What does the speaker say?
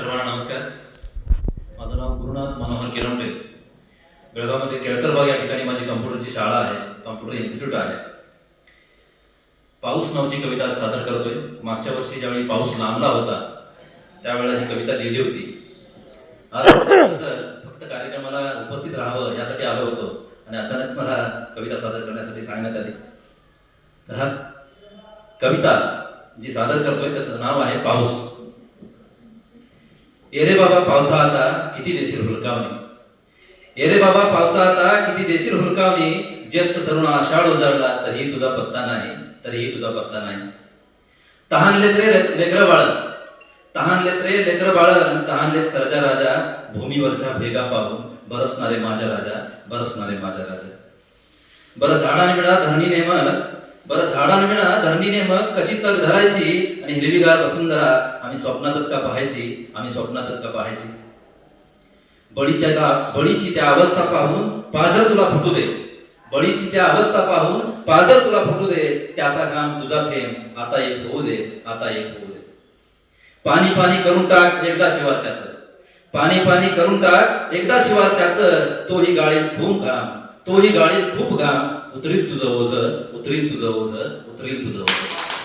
सर्वांना नमस्कार. माझं नाव गुरुनाथ मनोहर किरंबे बेळगावमध्ये केळकरबाग या ठिकाणी माझी कम्प्युटरची शाळा आहे. कम्प्युटर इन्स्टिट्यूट आहे. पाऊस नावची कविता सादर करतोय. मागच्या वर्षी ज्यावेळी पाऊस लांबला होता त्यावेळेला ही कविता लिहिली होती. आज तर फक्त कार्यक्रमाला उपस्थित राहावं यासाठी आलो होतो आणि अचानक मला कविता सादर करण्यासाठी सांगण्यात आली. तर हा कविता जी सादर करतोय त्याचं नाव आहे पाऊस. एरे बाबा पावसा आता किती देशील हुलकावणी? एरे बाबा पावसा आता किती देशील हुलकावणी? ज्येष्ठ सरुण आषाढ उजाडला तरीही तुझा पत्ता नाही तरीही तुझा पत्ता नाही. तहानलेत रे लेकर बाळन तहानलेत रे लेकर बाळन तहानलेत सरजा राजा भूमीवरच्या भेगा पाहून बरसणारे माझ्या राजा बरसणारे माझ्या राजा. बरं झाडा मिळा धरणी नेमक बरं झाडाने मिळा धरणी मग कशी तग धरायची आणि हिरवीगार वसुंधरा आम्ही स्वप्नातच का पाहायची आम्ही स्वप्नातच का पाहायची? बळीच्या बळीची त्या अवस्था पाहून पाझर तुला फुटू दे. बळीची त्या अवस्था पाहून पाझर तुला फुटू दे. त्याचा काम तुझा थेंब आता एक होऊ दे आता एक होऊ दे. पाणी पाणी करून टाक एकदा शिवार त्याचं. पाणी पाणी करून टाक एकदा शिवार त्याचं तोही गाळीत खूप घाम तोही गाळीत खूप गा उतरील तुझं ओझ उतरील तुझं ओझ उतरील तुझं ओझ.